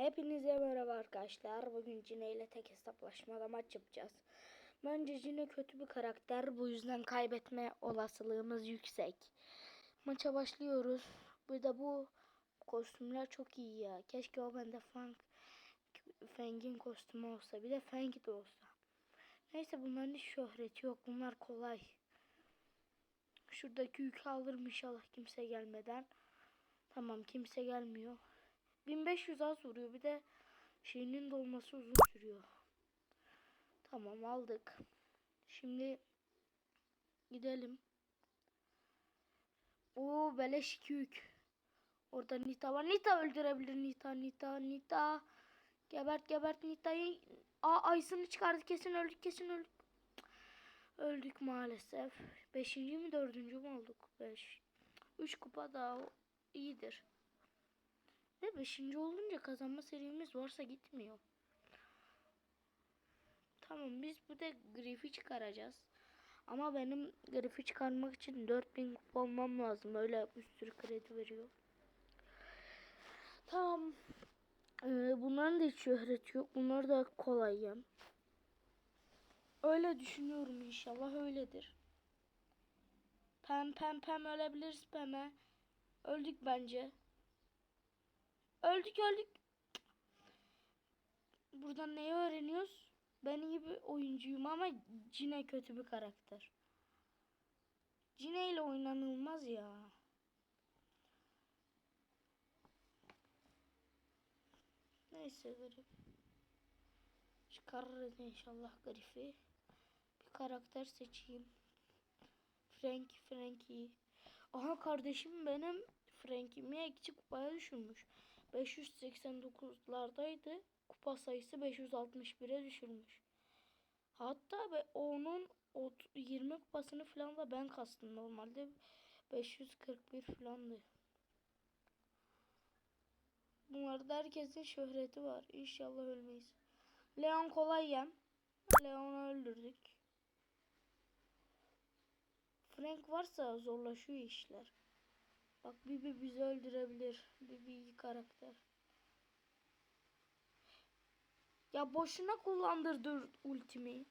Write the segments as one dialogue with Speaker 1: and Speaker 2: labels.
Speaker 1: Hepinize merhaba arkadaşlar. Bugün Cine ile tek hesaplaşmada maç yapacağız. Bence Cine kötü bir karakter. Bu yüzden kaybetme olasılığımız yüksek. Maça başlıyoruz. Bir de bu kostümler çok iyi ya. Keşke o bende Fang, Fang'in kostümü olsa. Bir de Fang de olsa. Neyse bunların hiç şöhreti yok. Bunlar kolay. Şuradaki yükü alırım inşallah kimse gelmeden. Tamam kimse gelmiyor. 1500 az vuruyor. Bir de şeyinin dolması uzun sürüyor. Tamam aldık. Şimdi gidelim. O beleş iki. Orada Nita var. Nita öldürebilir Nita. Nita. Nita. Gebert gebert Nita'yı. Aa Ayısını çıkardı. Kesin öldük. Kesin öldük. Öldük maalesef. Beşinci mi dördüncü mü olduk? Beş. Üç kupa daha iyidir. Ve beşinci olunca kazanma serimiz varsa gitmiyor. Tamam biz bu da grifi çıkaracağız. Ama benim grifi çıkarmak için 4000 kupa olmam lazım. Öyle bir sürü kredi veriyor. Tamam. Ee, bunların da hiç şöhreti yok. Bunlar da kolay yem. Öyle düşünüyorum inşallah öyledir. Pem pem pem ölebiliriz peme. Öldük bence. Öldük öldük. Buradan neyi öğreniyoruz? Ben iyi bir oyuncuyum ama Cine kötü bir karakter. Cine ile oynanılmaz ya. Neyse garip. Çıkarırız inşallah garifi. Bir karakter seçeyim. Frank, Frankie. Aha kardeşim benim Frankie'mi iki kupaya düşürmüş. 589'lardaydı. Kupa sayısı 561'e düşürmüş. Hatta be onun ot- 20 kupasını falan da ben kastım normalde 541 falandı. Bunlarda herkesin şöhreti var. İnşallah ölmeyiz. Leon kolay yem. Leon'u öldürdük. Frank varsa zorlaşıyor işler. Bak Bibi bizi öldürebilir. Bibi iyi karakter. Ya boşuna kullandırdı ultimi.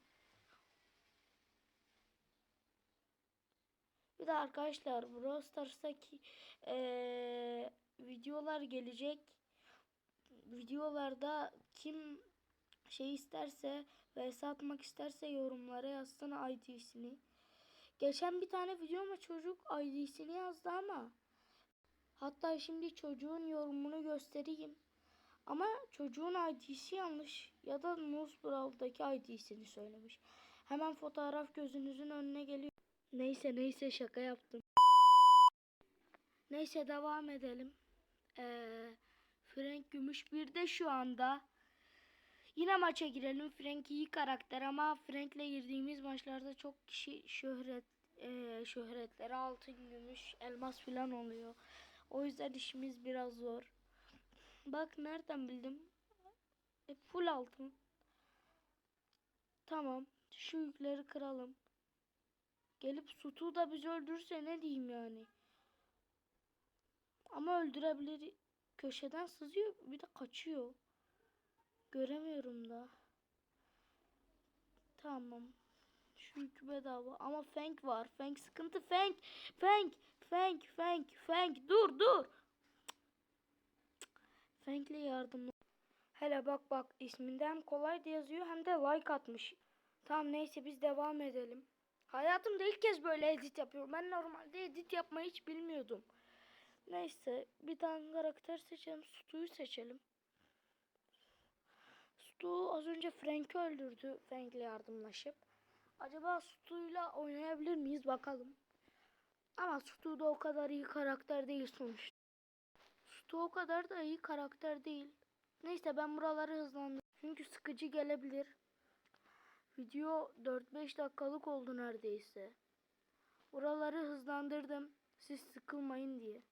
Speaker 1: Bir de arkadaşlar Brawl Stars'taki eee, videolar gelecek. Videolarda kim şey isterse ve atmak isterse yorumlara yazsın ID'sini. Geçen bir tane videoma çocuk ID'sini yazdı ama hatta şimdi çocuğun yorumunu göstereyim. Ama çocuğun ID'si yanlış ya da Nuzbrawl'daki ID'sini söylemiş. Hemen fotoğraf gözünüzün önüne geliyor. Neyse neyse şaka yaptım. Neyse devam edelim. Ee, Frank Gümüş bir de şu anda. Yine maça girelim. Frank iyi karakter ama Frank'le girdiğimiz maçlarda çok kişi şöhret e, şöhretleri altın, gümüş, elmas falan oluyor. O yüzden işimiz biraz zor. Bak nereden bildim? E, full altın. Tamam. Şu yükleri kıralım. Gelip Sutu da bizi öldürürse ne diyeyim yani. Ama öldürebilir. Köşeden sızıyor bir de kaçıyor. Göremiyorum da. Tamam. Şu yük bedava. Ama Fang var. Fang sıkıntı. Fang. Fang. Fang. Fang. Fang. Dur dur. Frank'le yardımlı. Hele bak bak isminde hem kolay da yazıyor hem de like atmış. Tamam neyse biz devam edelim. Hayatımda ilk kez böyle edit yapıyorum. Ben normalde edit yapmayı hiç bilmiyordum. Neyse bir tane karakter seçelim. Stu'yu seçelim. Stu az önce Frank'i öldürdü. Frank'le yardımlaşıp. Acaba Stu'yla oynayabilir miyiz bakalım. Ama Stu da o kadar iyi karakter değil sonuçta. Stu o kadar da iyi karakter değil. Neyse ben buraları hızlandırdım. Çünkü sıkıcı gelebilir. Video 4-5 dakikalık oldu neredeyse. Buraları hızlandırdım. Siz sıkılmayın diye.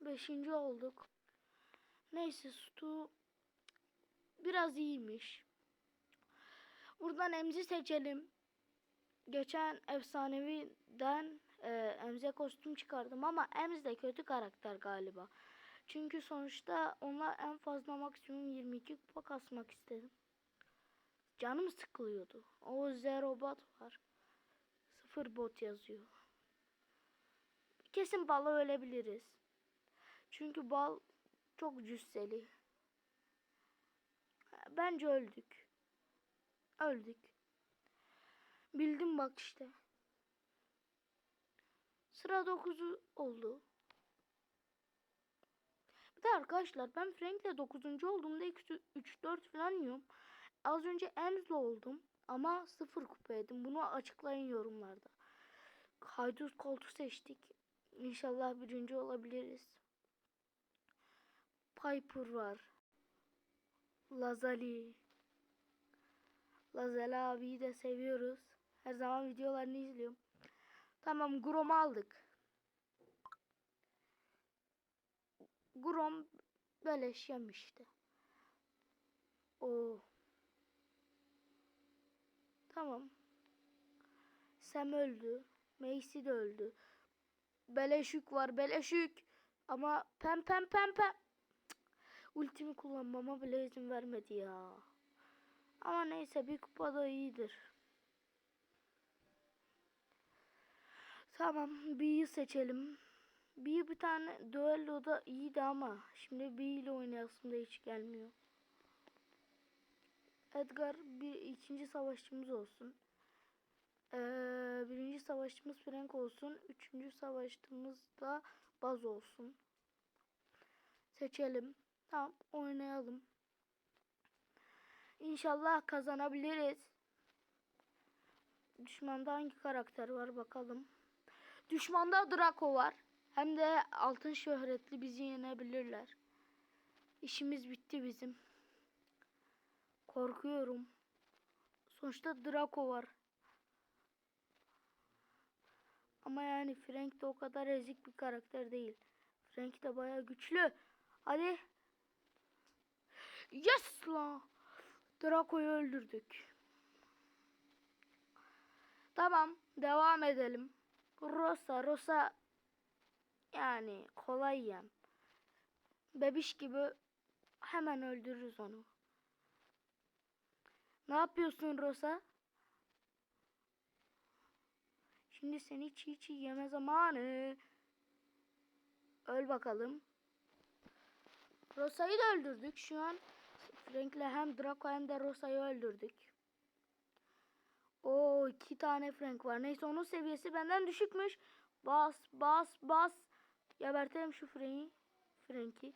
Speaker 1: Beşinci olduk. Neyse Stu biraz iyiymiş. Buradan Emzi seçelim. Geçen efsaneviden e, Emze kostüm çıkardım ama Ems de kötü karakter galiba. Çünkü sonuçta onlar en fazla maksimum 22 kupa kasmak istedim. Canım sıkılıyordu. O zero bot var. Sıfır bot yazıyor. Kesin bala ölebiliriz. Çünkü bal çok cüsseli. Bence öldük. Öldük. Bildim bak işte. Sıra 9'u oldu. Bir de arkadaşlar ben Frank'le 9. olduğumda 3-4 falan yiyorum. Az önce Ems'le oldum ama 0 kupaydım. Bunu açıklayın yorumlarda. Haydut koltuğu seçtik. İnşallah birinci olabiliriz. Piper var. Lazali. Lazali abiyi de seviyoruz. Her zaman videolarını izliyorum. Tamam Grom'u aldık. Grom beleş yemişti. Oo. Tamam. Sam öldü. Macy de öldü. Beleşük var beleşük. Ama pem pem pem pem. Cık. Ultimi kullanmama bile izin vermedi ya. Ama neyse bir kupa da iyidir. Tamam B'yi seçelim. B bir tane düelloda iyiydi ama şimdi B ile oynayasım da hiç gelmiyor. Edgar bir ikinci savaşçımız olsun. Ee, birinci savaşçımız Frank olsun. Üçüncü savaşçımız da Baz olsun. Seçelim. Tamam oynayalım. İnşallah kazanabiliriz. Düşmanda hangi karakter var bakalım. Düşmanda Draco var. Hem de altın şöhretli bizi yenebilirler. İşimiz bitti bizim. Korkuyorum. Sonuçta Draco var. Ama yani Frank de o kadar ezik bir karakter değil. Frank de baya güçlü. Hadi. Yes la. Draco'yu öldürdük. Tamam. Devam edelim. Rosa. Rosa yani kolay yem. Bebiş gibi hemen öldürürüz onu. Ne yapıyorsun Rosa? Şimdi seni çiğ çiğ yeme zamanı. Öl bakalım. Rosa'yı da öldürdük. Şu an Frank'le hem Draco hem de Rosa'yı öldürdük. O iki tane Frank var. Neyse onun seviyesi benden düşükmüş. Bas bas bas. Gebertelim şu Frank'i. Frank'i.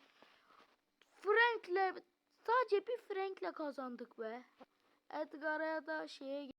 Speaker 1: Frank'le sadece bir Frank'le kazandık be. Edgar'a da şeye